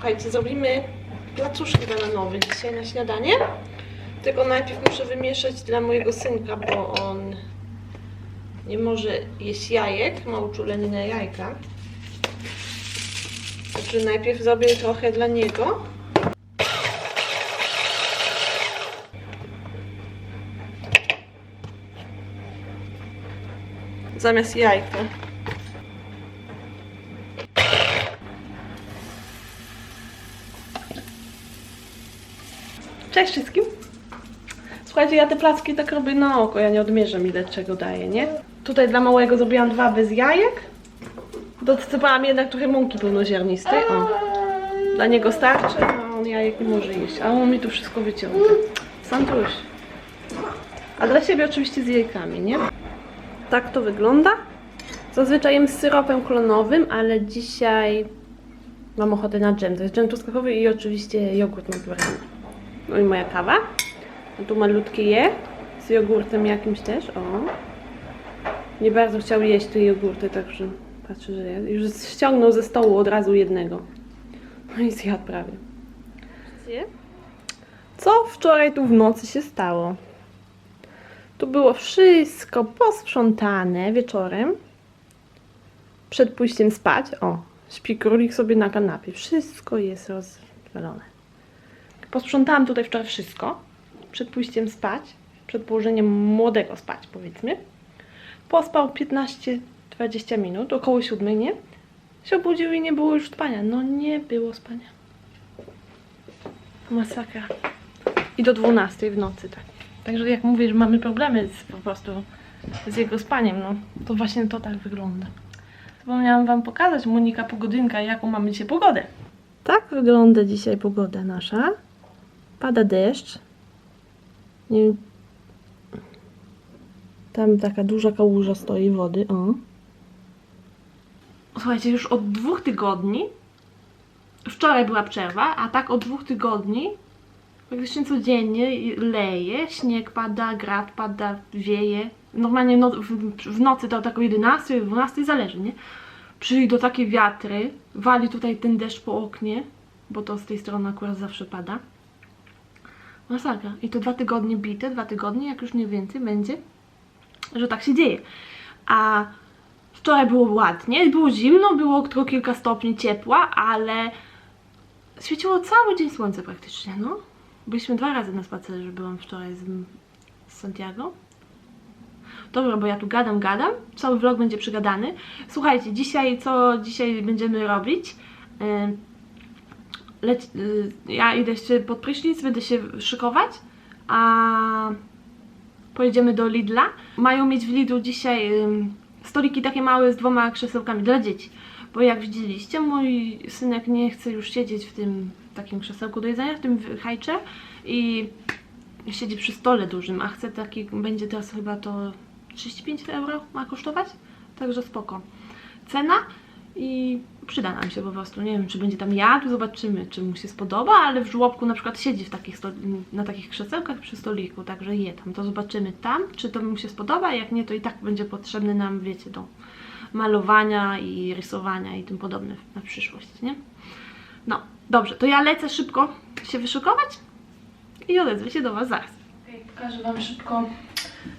Słuchajcie, zrobimy placuszki bananowe dzisiaj na śniadanie. Tylko najpierw muszę wymieszać dla mojego synka, bo on nie może jeść jajek, ma uczulenie na jajka. Także najpierw zrobię trochę dla niego. Zamiast jajka. Cześć wszystkim! Słuchajcie, ja te placki tak robię na oko, ja nie odmierzam ile czego daję, nie? Tutaj dla małego zrobiłam dwa bez jajek. Dosypałam jednak trochę mąki pełnoziarnistej, o. Dla niego starczy, a on jajek nie może jeść, a on mi tu wszystko wyciąga. Santuś. A dla siebie oczywiście z jajkami, nie? Tak to wygląda. Zazwyczaj jem z syropem klonowym, ale dzisiaj mam ochotę na dżem. To jest dżem truskawkowy i oczywiście jogurt naturalny. No i moja kawa. A tu malutkie je z jogurtem jakimś też, o. Nie bardzo chciał jeść te jogurty, także patrzę, że ja już ściągnął ze stołu od razu jednego. No i zjadł prawie. Co wczoraj tu w nocy się stało? Tu było wszystko posprzątane wieczorem. Przed pójściem spać. O, śpi królik sobie na kanapie. Wszystko jest rozwalone. Posprzątałam tutaj wczoraj wszystko. Przed pójściem spać. Przed położeniem młodego spać, powiedzmy. Pospał 15-20 minut, około 7, nie? Się obudził i nie było już spania. No nie było spania. Masakra. I do 12 w nocy, tak. Także jak mówię, że mamy problemy z, po prostu z jego spaniem, no to właśnie to tak wygląda. Zapomniałam Wam pokazać, Monika Pogodynka, jaką mamy dzisiaj pogodę. Tak wygląda dzisiaj pogoda nasza. Pada deszcz. Nie wiem. Tam taka duża kałuża stoi wody, o. Słuchajcie, już od dwóch tygodni, wczoraj była przerwa, a tak od dwóch tygodni praktycznie codziennie leje, śnieg pada, grad pada, wieje. Normalnie no, w, w nocy to tak o 11, 12 zależy, nie? Przyjdą takie wiatry, wali tutaj ten deszcz po oknie, bo to z tej strony akurat zawsze pada. Masakra. I to dwa tygodnie bite, dwa tygodnie, jak już nie więcej będzie, że tak się dzieje. A wczoraj było ładnie, było zimno, było tylko kilka stopni ciepła, ale świeciło cały dzień słońce praktycznie, no. Byliśmy dwa razy na spacerze, byłam wczoraj z, Santiago. Dobra, bo ja tu gadam, gadam. Cały vlog będzie przygadany. Słuchajcie, dzisiaj co dzisiaj będziemy robić? Ym, Y, ja idę się pod prysznic, będę się szykować, a pojedziemy do Lidla. Mają mieć w Lidlu dzisiaj stoliki takie małe z dwoma krzesełkami dla dzieci. Bo jak widzieliście, mój synek nie chce już siedzieć w tym takim krzesełku do jedzenia, w tym hajcze i siedzi przy stole dużym, a chce taki, będzie teraz chyba to 35 euro ma kosztować, także spoko. Cena i przyda nam się po prostu. Nie wiem, czy będzie tam jadł, zobaczymy, czy mu się spodoba, ale w żłobku na przykład siedzi w takich na takich krzesełkach przy stoliku, także je tam. To zobaczymy tam, czy to mu się spodoba, jak nie, to i tak będzie potrzebny nam, wiecie, do malowania i rysowania i tym podobne na przyszłość, nie? No, dobrze, to ja lecę szybko się wyszukować i odezwę się do Was zaraz. Okay, pokażę Wam szybko,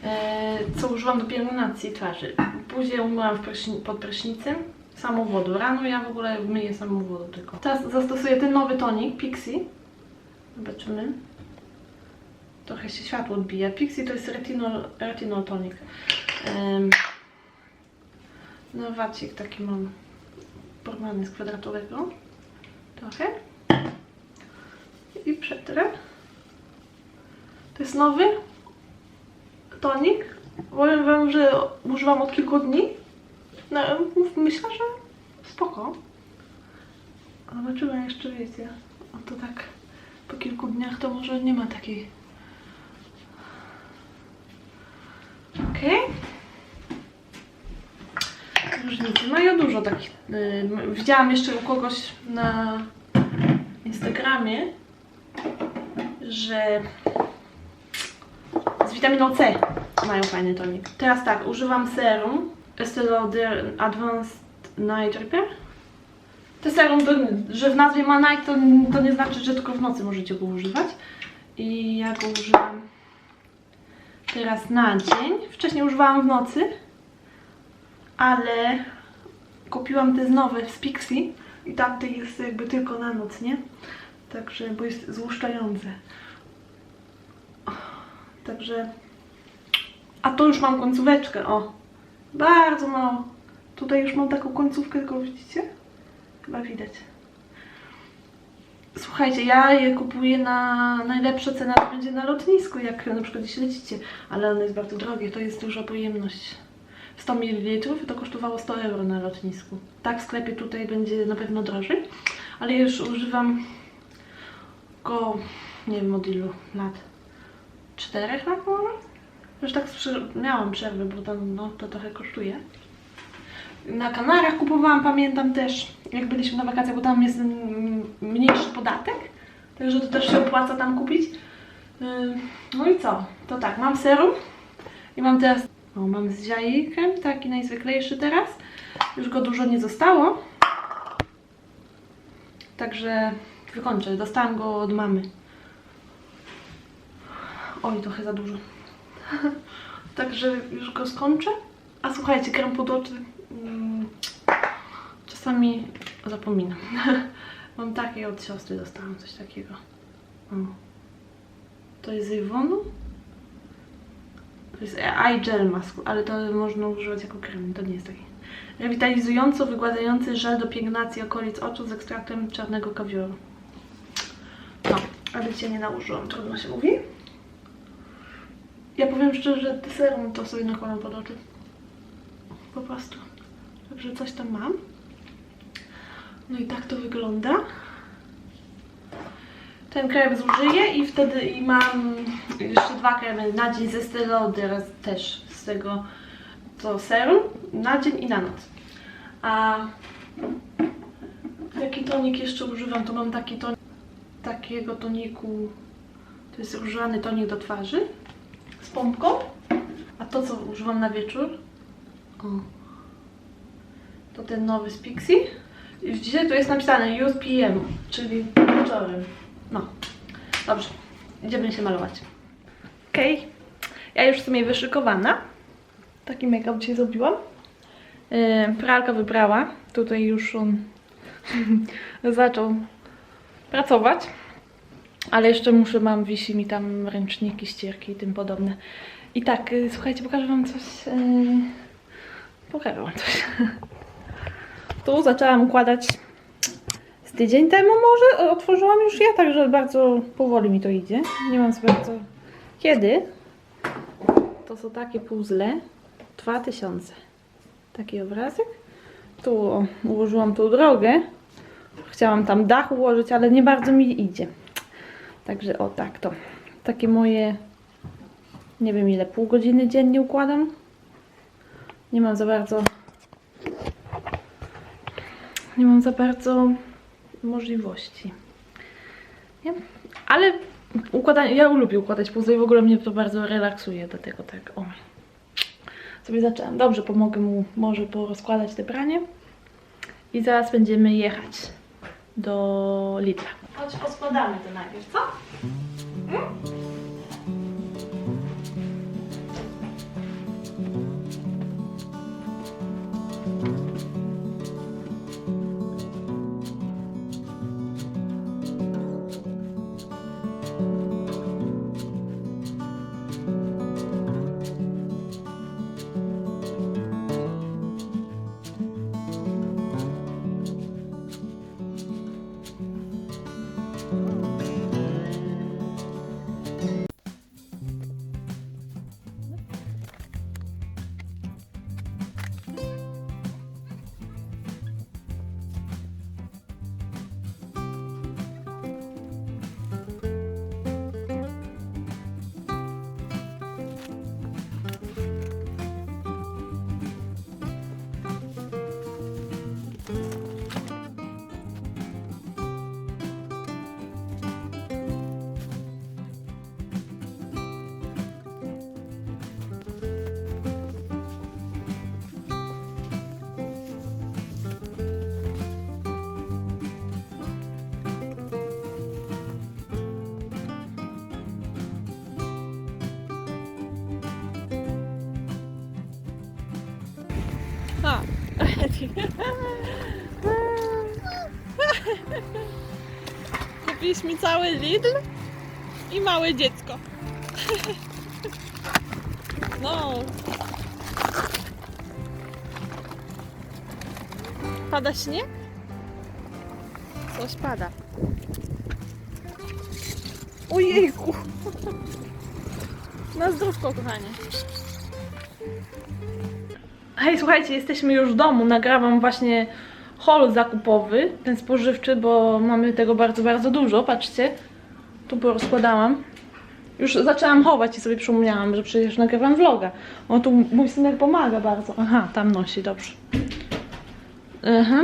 e, co użyłam do pielęgnacji twarzy. Później umyłam pod prysznicem samą wodą. Rano ja w ogóle myję samą wodą tylko. Teraz zastosuję ten nowy tonik Pixie. Zobaczymy. Trochę się światło odbija. Pixie to jest retinol, retinol tonic. Um, no wacik taki mam porwany z kwadratowego. Trochę. I przetrę. To jest nowy tonik. Powiem Wam, że używam od kilku dni. No, myślę, że spoko. Zobaczymy jeszcze, wiecie, a to tak po kilku dniach to może nie ma takiej... Okej. Różnicy. No o dużo takich. Yy, widziałam jeszcze u kogoś na Instagramie, że z witaminą C mają fajny tonik. Teraz tak, używam serum Estée Lauder Advanced Night Repair. Te serum, to, że w nazwie ma night, to, to nie znaczy, że tylko w nocy możecie go używać. I ja go używam teraz na dzień. Wcześniej używałam w nocy, ale kupiłam te nowe z Pixie i tamte jest jakby tylko na noc, nie? Także, bo jest złuszczające. Także, a to już mam końcóweczkę, o. Bardzo mało. Tutaj już mam taką końcówkę, tylko widzicie? Chyba widać. Słuchajcie, ja je kupuję na najlepsze cena to będzie na lotnisku, jak na przykład gdzieś lecicie, ale one jest bardzo drogie, to jest duża pojemność. 100 ml to kosztowało 100 euro na lotnisku. Tak w sklepie tutaj będzie na pewno drożej, ale już używam go, nie wiem od ilu lat, 4 lat może? Już tak miałam przerwę, bo tam no, to trochę kosztuje. Na Kanarach kupowałam, pamiętam też, jak byliśmy na wakacjach, bo tam jest mniejszy podatek, także to też się opłaca tam kupić. No i co? To tak, mam serum i mam teraz, o mam z jajkiem, taki najzwyklejszy teraz. Już go dużo nie zostało. Także wykończę, dostałam go od mamy. Oj, trochę za dużo. Także już go skończę. A słuchajcie, krem pod oczy mm, czasami zapominam. Mam takie od siostry, dostałam coś takiego. O. To jest z Ivonu. To jest eye gel mask, ale to można używać jako krem, to nie jest taki. Rewitalizująco wygładzający żel do pielęgnacji okolic oczu z ekstraktem czarnego kawioru. No, ale cię nie nałożyłam, trudno się mówi. Ja powiem szczerze, że te serum to sobie nakładam pod oczy. Po prostu. Także coś tam mam. No i tak to wygląda. Ten krem zużyję i wtedy i mam jeszcze dwa kremy na dzień ze Styloder też z tego to serum na dzień i na noc. A jaki tonik jeszcze używam? To mam taki tonik takiego toniku to jest używany tonik do twarzy z pompką. A to co używam na wieczór? To ten nowy z Pixie. I Dzisiaj tu jest napisane use PM, czyli wieczorem. No. Dobrze. Idziemy się malować. Okej. Ja już w sumie wyszykowana. Taki make-up dzisiaj zrobiłam. Yy, pralka wybrała. Tutaj już on zaczął pracować. Ale jeszcze muszę, mam, wisi mi tam ręczniki, ścierki i tym podobne. I tak, y, słuchajcie, pokażę wam coś. Yy, pokażę wam coś. Tu zaczęłam układać z tydzień temu może. Otworzyłam już ja, także bardzo powoli mi to idzie. Nie mam za bardzo kiedy. To są takie puzzle. 2000. Taki obrazek. Tu ułożyłam tą drogę. Chciałam tam dach ułożyć, ale nie bardzo mi idzie. Także o tak to. Takie moje, nie wiem ile, pół godziny dziennie układam. Nie mam za bardzo, nie mam za bardzo możliwości. Nie? Ale układanie, ja lubię układać puzzle i w ogóle mnie to bardzo relaksuje, dlatego tak, o. Sobie zaczęłam. Dobrze, pomogę mu może porozkładać te pranie. I zaraz będziemy jechać do Lidla. Chodź, poskładamy to najpierw, co? A. Kupiliśmy cały Lidl i małe dziecko. No. Pada śnieg? Coś pada. Ojejku. Na zdrówko, kochanie. Hej, słuchajcie, jesteśmy już w domu. Nagrałam właśnie haul zakupowy, ten spożywczy, bo mamy tego bardzo, bardzo dużo. Patrzcie, tu porozkładałam. Już zaczęłam chować i sobie przypomniałam, że przecież nagrywam vloga. O, tu mój synek pomaga bardzo. Aha, tam nosi, dobrze. Aha.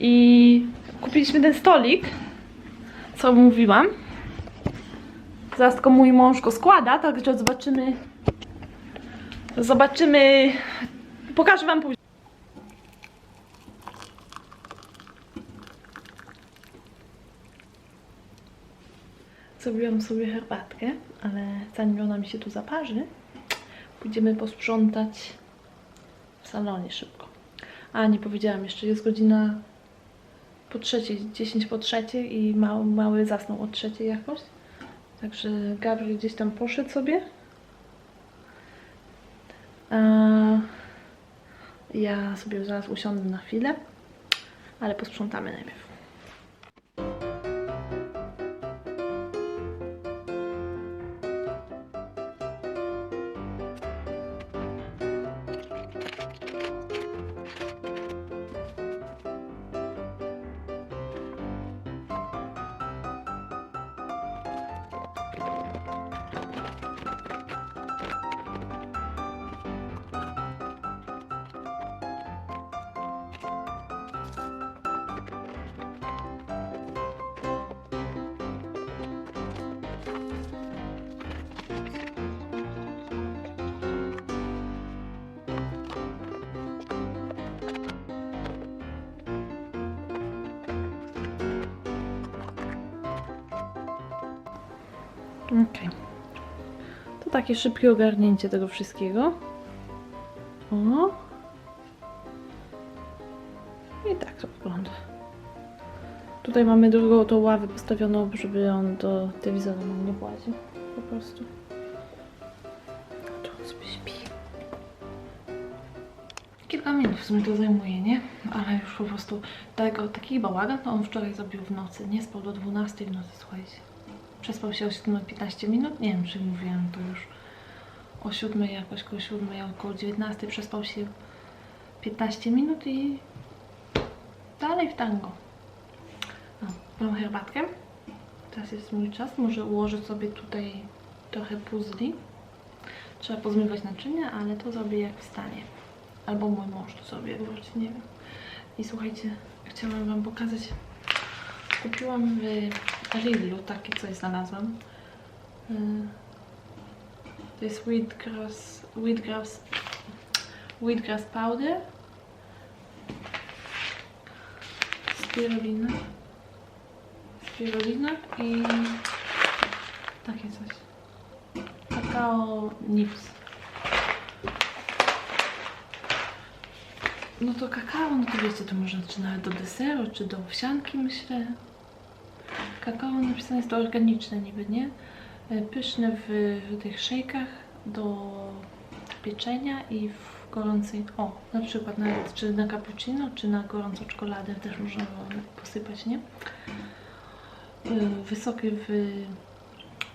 I kupiliśmy ten stolik, co mówiłam. Zaraz tylko mój mąż go składa, także zobaczymy. Zobaczymy. Pokażę wam później. Zrobiłam sobie herbatkę, ale zanim ona mi się tu zaparzy, pójdziemy posprzątać w salonie szybko. A, nie powiedziałam jeszcze, jest godzina po trzeciej, 10 po trzeciej i mały, mały zasnął o trzeciej jakoś. Także Gabriel gdzieś tam poszedł sobie. Ja sobie zaraz usiądę na chwilę, ale posprzątamy najpierw. Okej. To takie szybkie ogarnięcie tego wszystkiego. O. I tak to wygląda. Tutaj mamy drugą tą ławę postawioną, żeby on do telewizora nam nie płacił. Po prostu. Tu on sobie śpi. Kilka minut w sumie to zajmuje, nie? Ale już po prostu tego, taki bałagan to on wczoraj zrobił w nocy. Nie spał do 12 w nocy, słuchajcie. Przespał się o 7-15 minut. Nie wiem, czy mówiłam to już o 7 jakoś, koło 7, około 19 przespał się 15 minut i dalej w tango. No, mam herbatkę. Teraz jest mój czas. Może ułożę sobie tutaj trochę puzli. Trzeba pozmywać naczynia, ale to zrobię jak wstanie. Albo mój mąż to sobie właśnie, nie wiem. I słuchajcie, chciałam wam pokazać Kupiłam w Lidlu, takie coś znalazłam. Y, To jest wheatgrass, wheatgrass, wheatgrass powder. Spirulina. Spirulina i takie coś. Kakao nips. No to kakao, no to wiecie, to można czy nawet do deseru, czy do owsianki myślę. Kakao napisane jest to organiczne niby, nie? E, Pyszne w, w tych szejkach do pieczenia i w gorącej, o, na przykład nawet czy na cappuccino, czy na gorącą czekoladę też można posypać, nie? E, Wysoki w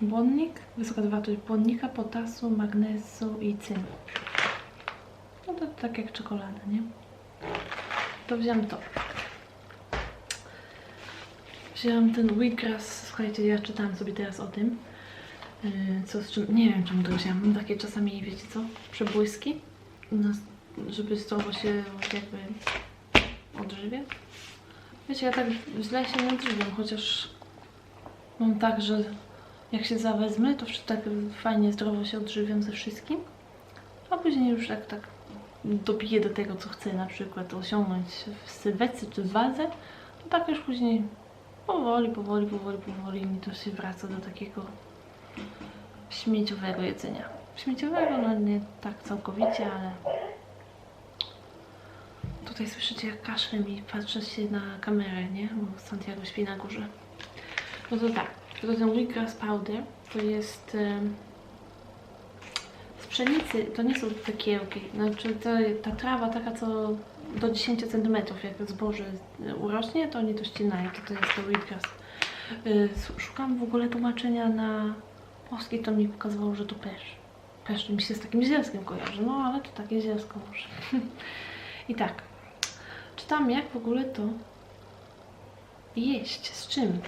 błonnik, wysoka zawartość błonnika, potasu, magnezu i cynku. No to tak jak czekolada, nie? To wziąłem to. Wzięłam ten wheatgrass, słuchajcie, ja czytałam sobie teraz o tym. Yy, Co z czym, nie wiem czemu to wzięłam, mam takie czasami, wiecie co, przebłyski, żeby zdrowo się jakby odżywiać. Wiecie, ja tak źle się nie odżywiam, chociaż mam tak, że jak się zawezmę, to tak fajnie, zdrowo się odżywiam ze wszystkim, a później już tak, tak dobiję do tego, co chcę na przykład osiągnąć w sylwetce czy w wadze, to tak już później powoli, powoli, powoli, powoli mi to się wraca do takiego śmieciowego jedzenia. Śmieciowego, no nie tak całkowicie, ale tutaj słyszycie jak kaszle mi patrzę się na kamerę, nie? Bo Santiago śpi na górze. No to tak, to ten wheatgrass powder to jest z pszenicy, to nie są te kiełki, znaczy to, ta trawa taka, co do 10 cm, jak zboże y, urośnie, to oni to ścinają, to to jest to wheatgrass. Szukam w ogóle tłumaczenia na polski, to mi pokazywało, że to pesz. Pesz mi się z takim zielskiem kojarzy, no ale to takie zielsko może. I tak, czytam jak w ogóle to jeść, z czym.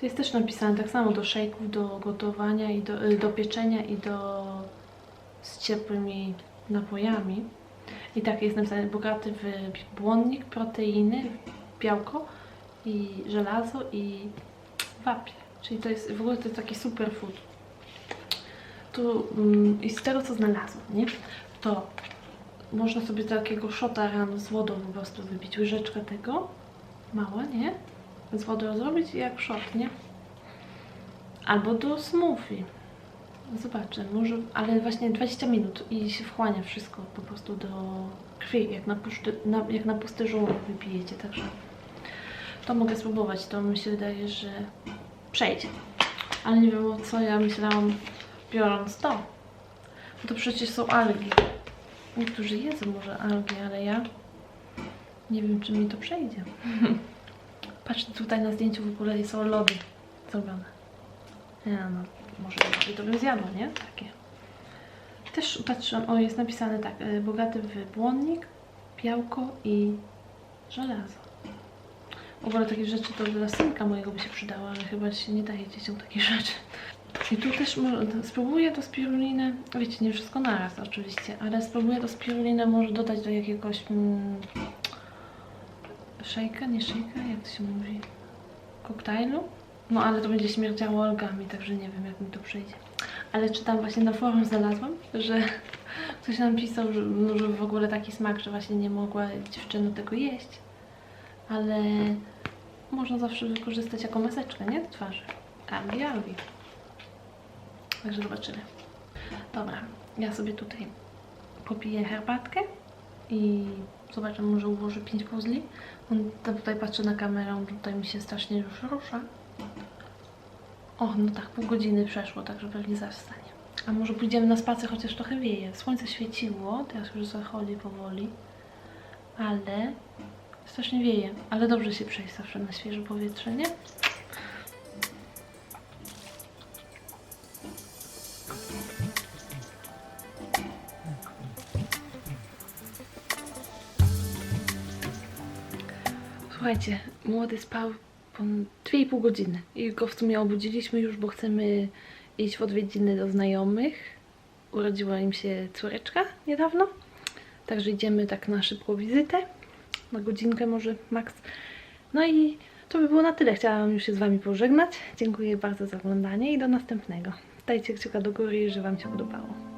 To jest też napisane tak samo do szejków, do gotowania i do, y, do pieczenia i do z ciepłymi napojami. I tak jest bogaty w błonnik, proteiny, białko i żelazo i wapię. Czyli to jest w ogóle to jest taki superfood. Tu mm, i z tego co znalazłam, nie? To można sobie takiego szota rano z wodą po prostu wypić. Łyżeczkę tego, mała, nie? Z wodą zrobić i jak szot, nie? Albo do smoothie. Zobaczę, może, ale właśnie 20 minut i się wchłania wszystko po prostu do krwi, jak na, puszty, na, jak na pusty żołądek wypijecie, także to mogę spróbować, to mi się wydaje, że przejdzie. Ale nie wiem o co ja myślałam biorąc to. Bo to przecież są algi. Niektórzy jedzą może algi, ale ja nie wiem, czy mi to przejdzie. Patrzcie, tutaj na zdjęciu w ogóle są lody zrobione. Nie no, może to bym zjadła, nie? Takie. Też patrzyłam, o jest napisane tak, y, bogaty w błonnik, białko i żelazo. W ogóle takie rzeczy to dla synka mojego by się przydało, ale chyba się nie daje dzieciom takich rzeczy. I tu też spróbuję to spirulinę, wiecie, nie wszystko naraz oczywiście, ale spróbuję to spirulinę może dodać do jakiegoś mm, szejka, nie szejka, jak to się mówi, koktajlu. No ale to będzie śmierdziało algami, także nie wiem jak mi to przejdzie. Ale czytam właśnie na forum znalazłam, że ktoś nam pisał, że, no, że w ogóle taki smak, że właśnie nie mogła dziewczyna tego jeść. Ale można zawsze wykorzystać jako maseczkę, nie? Do twarzy. Algi, algi. Także zobaczymy. Dobra, ja sobie tutaj popiję herbatkę i zobaczę, może ułożę 5 puzli. On tutaj patrzę na kamerę, on tutaj mi się strasznie już rusza. O, no tak, pół godziny przeszło, także pewnie zaraz wstanie. A może pójdziemy na spacer, chociaż trochę wieje. Słońce świeciło, teraz już zachodzi powoli, ale strasznie wieje. Ale dobrze się przejść zawsze na świeże powietrze, nie? Słuchajcie, młody spał 2,5 godziny i go w sumie obudziliśmy już, bo chcemy iść w odwiedziny do znajomych. Urodziła im się córeczka niedawno, także idziemy tak na szybką wizytę, na godzinkę może max. No i to by było na tyle. Chciałam już się z Wami pożegnać. Dziękuję bardzo za oglądanie i do następnego. Dajcie kciuka do góry, że Wam się podobało.